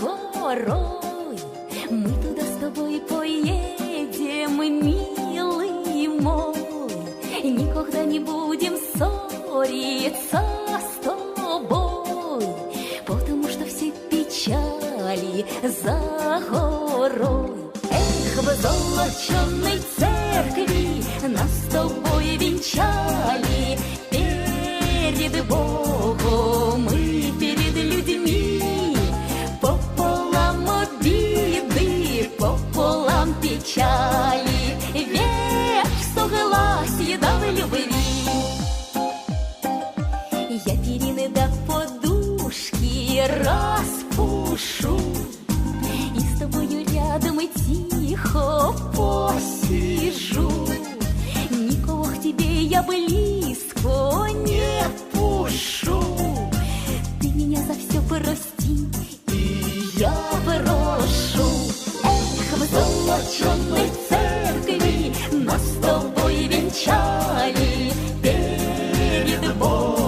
горой. Мы туда с тобой поедем, милый мой. Никогда не будем ссориться с тобой, потому что все печали за горой. Эх, в золоченой церкви нас с тобой венчали перед Богом распушу. И с тобою рядом и тихо посижу. Никого к тебе я близко не пушу Ты меня за все прости, и я прошу. Эх, в золоченой церкви нас с тобой венчали. Перед Богом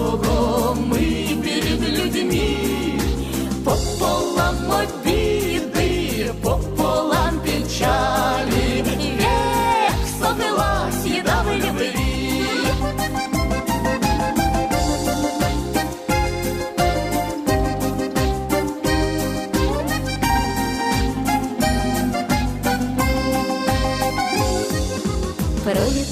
Pero oye,